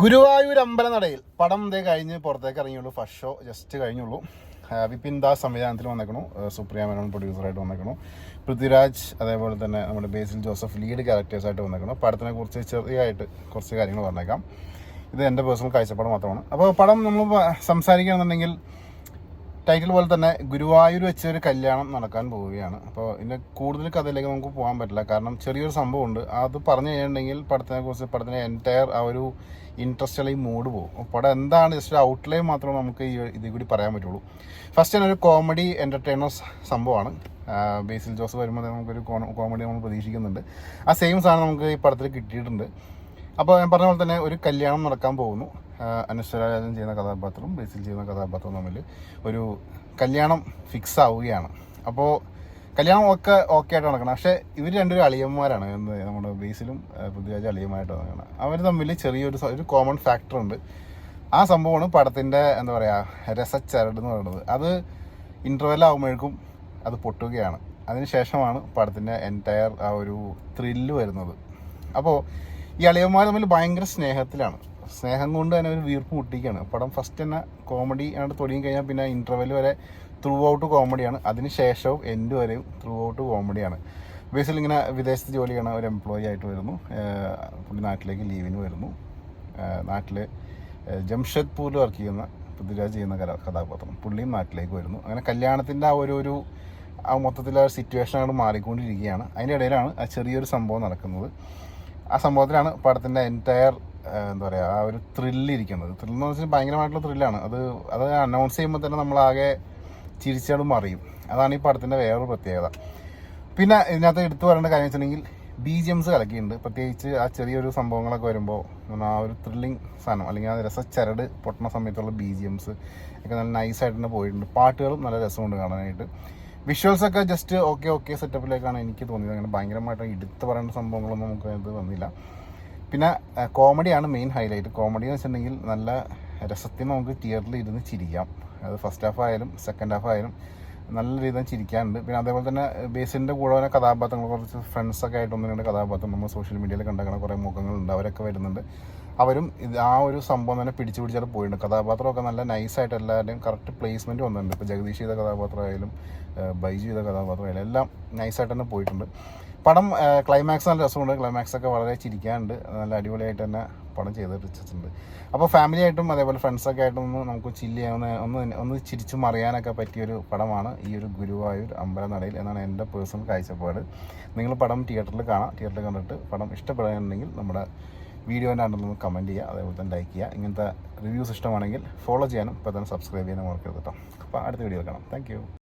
ഗുരുവായൂർ അമ്പലനടയിൽ. പടം ഇതേ കഴിഞ്ഞ് പുറത്തേക്ക് ഇറങ്ങിയുള്ളൂ. ഫസ്റ്റ് ഷോ ജസ്റ്റ് കഴിഞ്ഞുള്ളൂ. വിപിൻ ദാസ് സംവിധാനത്തിൽ വന്നേക്കണു. സുപ്രിയ മേനോൻ പ്രൊഡ്യൂസറായിട്ട് വന്നേക്കണു. പൃഥ്വിരാജ് അതേപോലെ തന്നെ നമ്മുടെ ബേസിൽ ജോസഫ് ലീഡ് ക്യാരക്ടേഴ്സായിട്ട് വന്നേക്കണു. പടത്തിനെ കുറിച്ച് ചെറിയായിട്ട് കുറച്ച് കാര്യങ്ങൾ പറഞ്ഞേക്കാം. ഇത് എന്റെ പേഴ്സണൽ കാഴ്ചപ്പാട് മാത്രമാണ്. അപ്പോൾ പടം നമ്മൾ സംസാരിക്കുകയാണെന്നുണ്ടെങ്കിൽ ടൈറ്റിൽ പോലെ തന്നെ ഗുരുവായൂർ വെച്ച് ഒരു കല്യാണം നടക്കാൻ പോവുകയാണ്. അപ്പോൾ ഇതിന്റെ കൂടുതൽ കഥയിലേക്ക് നമുക്ക് പോകാൻ പറ്റില്ല. കാരണം ചെറിയൊരു സംഭവമുണ്ട്. അത് പറഞ്ഞു കഴിഞ്ഞിട്ടുണ്ടെങ്കിൽ പടത്തിനെ കുറിച്ച് പടത്തിന്റെ എന്റയർ ആ ഒരു ഇൻട്രസ്റ്റ് അല്ലെങ്കിൽ മൂഡ് പോകും. പടം എന്താണ് ജസ്റ്റ് ഔട്ട്ലൈൻ മാത്രമേ നമുക്ക് ഈ ഇതിൽ കൂടി പറയാൻ പറ്റുള്ളൂ. ഫസ്റ്റ് തന്നെ ഒരു കോമഡി എന്റർടൈനർ സംഭവമാണ്. ബേസിൽ ജോസ് വരുമ്പോൾ നമുക്കൊരു കോമഡി നമ്മൾ പ്രതീക്ഷിക്കുന്നുണ്ട്. ആ സെയിം സാധനം നമുക്ക് ഈ പടത്തിൽ കിട്ടിയിട്ടുണ്ട്. അപ്പോൾ ഞാൻ പറഞ്ഞ പോലെ തന്നെ ഒരു കല്യാണം നടക്കാൻ പോകുന്നു. അനശ്വരാജൻ ചെയ്യുന്ന കഥാപാത്രവും ബേസിൽ ചെയ്യുന്ന കഥാപാത്രവും തമ്മിൽ ഒരു കല്യാണം ഫിക്സ് ആവുകയാണ്. അപ്പോൾ കല്യാണം ഒക്കെ ഓക്കെ ആയിട്ട് നടക്കണം. പക്ഷേ ഇവർ രണ്ടുപേരും അളിയന്മാരാണ് നമ്മുടെ ബേസിലും പൃഥ്വിരാജ് അളിയന്മാരായിട്ട് നടക്കണം. അവർ തമ്മിൽ ചെറിയൊരു ഒരു കോമൺ ഫാക്ടർ ഉണ്ട്. ആ സംഭവമാണ് പടത്തിന്റെ എന്താ പറയുക രസച്ചരട് എന്ന് പറയുന്നത്. അത് ഇന്റർവെൽ ആകുമ്പോഴേക്കും അത് പൊട്ടുകയാണ്. അതിനുശേഷമാണ് പടത്തിന്റെ എന്റയർ ആ ഒരു ത്രില്ല് വരുന്നത്. അപ്പോൾ ഈ അളിയന്മാർ തമ്മിൽ ഭയങ്കര സ്നേഹത്തിലാണ്. സ്നേഹം കൊണ്ട് തന്നെ ഒരു വീർപ്പ് മുട്ടിക്കുകയാണ് പടം ഫസ്റ്റ് തന്നെ കോമഡി ആണ് തുടങ്ങി കഴിഞ്ഞാൽ പിന്നെ ഇന്റർവെൽ വരെ ത്രൂ ഔട്ട് കോമഡിയാണ് അതിന് ശേഷവും എൻഡ് വരെയും ത്രൂ ഔട്ട് കോമഡിയാണ് ബേസിൽ ഇങ്ങനെ വിദേശത്ത് ജോലി ചെയ്യണ ഒരു എംപ്ലോയി ആയിട്ട് വരുന്നു. പുള്ളി നാട്ടിലേക്ക് ലീവിന് വരുന്നു. നാട്ടിൽ ജംഷഡ്പൂരിൽ വർക്ക് ചെയ്യുന്ന പൃഥ്വിരാജ് ചെയ്യുന്ന കഥ കഥാപാത്രം. പുള്ളിയും നാട്ടിലേക്ക് വരുന്നു. അങ്ങനെ കല്യാണത്തിന്റെ ആ ഒരു ഒരു ആ മൊത്തത്തിൽ ആ സിറ്റുവേഷൻ അങ്ങോട്ട് മാറിക്കൊണ്ടിരിക്കുകയാണ്. അതിന്റെ ഇടയിലാണ് ആ ചെറിയൊരു സംഭവം നടക്കുന്നത്. ആ സംഭവത്തിലാണ് പടത്തിന്റെ എന്റയർ എന്താ പറയുക ആ ഒരു ത്രില്ലിരിക്കുന്നത് ത്രില്ല് എന്ന് വെച്ചാൽ ഭയങ്കരമായിട്ടുള്ള ത്രില്ലാണ് അത് അത് അനൗൺസ് ചെയ്യുമ്പോൾ തന്നെ നമ്മളാകെ ചിരിച്ചാലും മറിയും. അതാണ് ഈ പടത്തിന്റെ വേറൊരു പ്രത്യേകത. പിന്നെ ഇതിനകത്ത് എടുത്തു പറയേണ്ട കാര്യം വെച്ചിട്ടുണ്ടെങ്കിൽ ബി ജി എംസ് കലക്കിയിട്ടുണ്ട്. പ്രത്യേകിച്ച് ആ ചെറിയൊരു സംഭവങ്ങളൊക്കെ വരുമ്പോൾ ആ ഒരു ത്രില്ലിങ് സാധനം അല്ലെങ്കിൽ ആ രസച്ചരട് പൊട്ടണ സമയത്തുള്ള ബി ജി എംസ് ഒക്കെ നല്ല നൈസായിട്ട് തന്നെ പോയിട്ടുണ്ട്. പാട്ടുകളും നല്ല രസമുണ്ട് കാണാനായിട്ട്. വിഷ്വൽസ് ഒക്കെ ജസ്റ്റ് ഓക്കെ ഓക്കെ സെറ്റപ്പിലേക്കാണ് എനിക്ക് തോന്നിയത്. അങ്ങനെ ഭയങ്കരമായിട്ട് എടുത്ത് പറയേണ്ട സംഭവങ്ങളൊന്നും നമുക്ക് ഇത് വന്നില്ല. പിന്നെ കോമഡിയാണ് മെയിൻ ഹൈലൈറ്റ് കോമഡി എന്ന് വെച്ചിട്ടുണ്ടെങ്കിൽ നല്ല രസത്തിന് നമുക്ക് തിയേറ്ററിൽ ഇരുന്ന് ചിരിക്കാം. അത് ഫസ്റ്റ് ഹാഫ് ആയാലും സെക്കൻഡ് ഹാഫ് ആയാലും നല്ല രീതിയിൽ ചിരിക്കാനുണ്ട്. പിന്നെ അതേപോലെ തന്നെ ബേസിന്റെ കൂടെ വരെ കഥാപാത്രങ്ങൾ കുറച്ച് ഫ്രണ്ട്സൊക്കെ ആയിട്ട് ഒന്ന് രണ്ട് കഥാപാത്രം നമ്മൾ സോഷ്യൽ മീഡിയയിൽ കണ്ടേക്കുന്ന കുറേ മുഖങ്ങളുണ്ട്. അവരൊക്കെ വരുന്നുണ്ട്. അവരും ഇത് ആ ഒരു സംഭവം തന്നെ പിടിച്ചു പിടിച്ചാൽ പോയിട്ടുണ്ട്. കഥാപാത്രമൊക്കെ നല്ല നൈസായിട്ട് എല്ലാവരുടെയും കറക്റ്റ് പ്ലേസ്മെന്റ് വന്നിട്ടുണ്ട്. ഇപ്പോൾ ജഗദീഷ് ചെയ്ത കഥാപാത്രമായാലും ബൈജു ചെയ്ത കഥാപാത്രമായാലും എല്ലാം നൈസായിട്ട് തന്നെ പോയിട്ടുണ്ട്. പടം ക്ലൈമാക്സ് നല്ല രസമുണ്ട്. ക്ലൈമാക്സ് ഒക്കെ വളരെ ചിരിക്കാനുണ്ട്. നല്ല അടിപൊളിയായിട്ട് തന്നെ പടം ചെയ്ത് വെച്ചിട്ടുണ്ട് അപ്പോൾ ഫാമിലി ആയിട്ടും അതേപോലെ ഫ്രണ്ട്സൊക്കെ ആയിട്ടും ഒന്ന് നമുക്ക് ചില്ല് ചെയ്യാവുന്ന ഒന്ന് ഒന്ന് ചിരിച്ചു മറിയാനൊക്കെ പറ്റിയൊരു പടമാണ് ഈ ഒരു ഗുരുവായൂർ അമ്പലനടയിൽ എന്നാണ് എന്റെ പേഴ്സണൽ കാഴ്ചപ്പാട്. നിങ്ങൾ പടം തിയേറ്ററിൽ കാണാം. തിയേറ്ററിൽ കണ്ടിട്ട് പടം ഇഷ്ടപ്പെടുകയാണെങ്കിൽ നമ്മുടെ അണ്ടറിൽ നിന്ന് കമന്റ് ചെയ്യുക അതേപോലെ തന്നെ ലൈക്ക് ചെയ്യുക. ഇങ്ങനത്തെ റിവ്യൂസ് ഇഷ്ടമാണെങ്കിൽ ഫോളോ ചെയ്യാനും ഇപ്പോൾ തന്നെ സബ്സ്ക്രൈബ് ചെയ്യാനും ഓർക്കരുത് കേട്ടോ അപ്പോൾ അടുത്ത വീഡിയോ കാണാം. താങ്ക്